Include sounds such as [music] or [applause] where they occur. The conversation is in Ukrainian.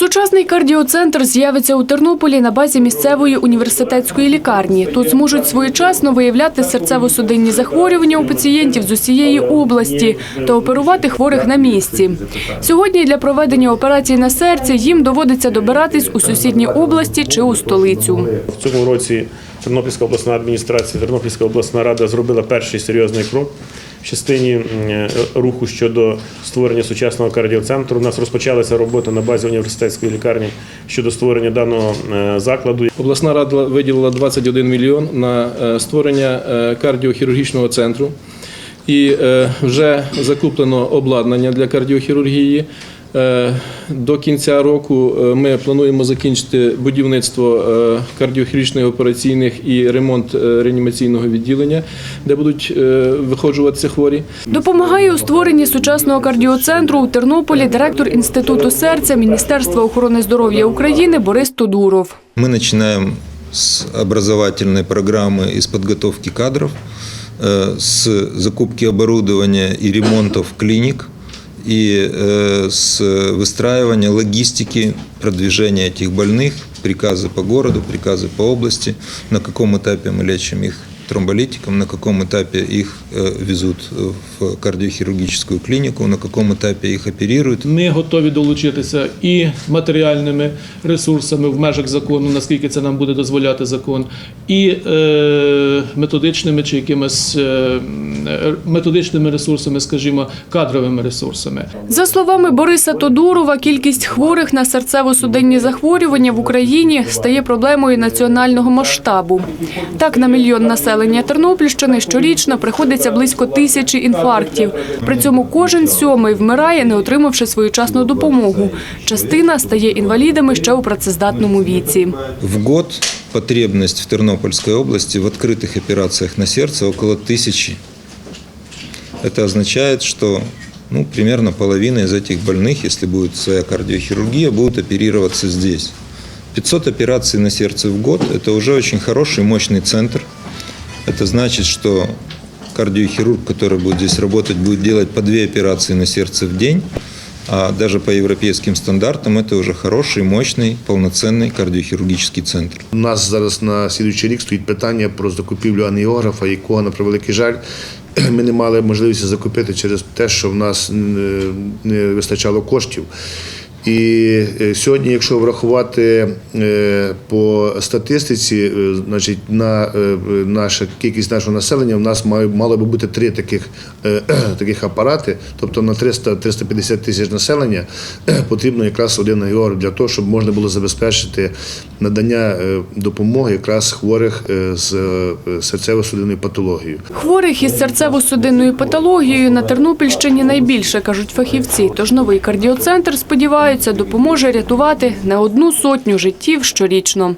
Сучасний кардіоцентр з'явиться у Тернополі на базі місцевої університетської лікарні. Тут зможуть своєчасно виявляти серцево-судинні захворювання у пацієнтів з усієї області та оперувати хворих на місці. Сьогодні для проведення операції на серці їм доводиться добиратись у сусідні області чи у столицю. В цьому році Тернопільська обласна адміністрація, Тернопільська обласна рада зробила перший серйозний крок в частині руху щодо створення сучасного кардіоцентру. У нас розпочалася робота на базі університетської лікарні щодо створення даного е, закладу. Обласна рада виділила 21 мільйон на е, створення е, кардіохірургічного центру. І е, вже закуплено обладнання для кардіохірургії. Е, До кінця року е, ми плануємо закінчити будівництво е, кардіохірургічних операційних і ремонт е, реанімаційного відділення, де будуть е, виходжуватися хворі. Допомагає у створенні сучасного кардіоцентру у Тернополі директор Інституту серця Міністерства охорони здоров'я України Борис Тодуров. Мы начинаем с образовательной программы из подготовки кадров, э, с закупки оборудования и ремонтов клиник и э, с выстраивания логистики продвижения этих больных, приказы по городу, приказы по области, на каком этапе мы лечим их тромболитиком, на каком этапе их э, везут в кардиохирургическую клинику, на каком этапе их оперируют. Ми готові долучитися і матеріальними ресурсами в межах закону, наскільки це нам буде дозволяти закон, і е, методичними чи якимись е, м, методичними ресурсами, скажімо, кадровими ресурсами. За словами Бориса Тодурова, кількість хворих на серцево-судинні захворювання в Україні стає проблемою національного масштабу. Так, на мільйон населення Тернопільщини щорічно приходиться близько тисячі інфарктів. При цьому кожен сьомий вмирає, не отримавши своєчасну допомогу. Частина стає інвалідами ще у працездатному віці. В год потребность в Тернопольской области в открытых операциях на сердце около тысячи. Это означает, что ну, примерно половина из этих больных, если будет своя кардиохирургия, будут оперироваться здесь. 500 операций на сердце в год – это уже очень хороший, мощный центр. Это значит, что кардиохирург, который будет здесь работать, будет делать по две операции на сердце в день. А даже по европейским стандартам это уже хороший, мощный, полноценный кардиохирургический центр. У нас зараз на слідуючий рік стоїть питання про закупівлю аніографа, якого, на превеликий жаль, [clears throat] ми не мали можливості закупити через те, що в нас не- не вистачало коштів. І е, сьогодні, якщо врахувати е, по статистиці, е, значить на наша кількість нашого населення, в нас має мало би бути три таких, [clears throat] таких апарати, тобто на 300-350 тисяч населення [clears throat] потрібно якраз один агіор для того, щоб можна було забезпечити надання допомоги якраз хворих з серцево-судинною патологією. Хворих із серцево-судинною патологією на Тернопільщині найбільше, кажуть фахівці. Тож новий кардіоцентр, сподіваються, допоможе рятувати не одну сотню життів щорічно.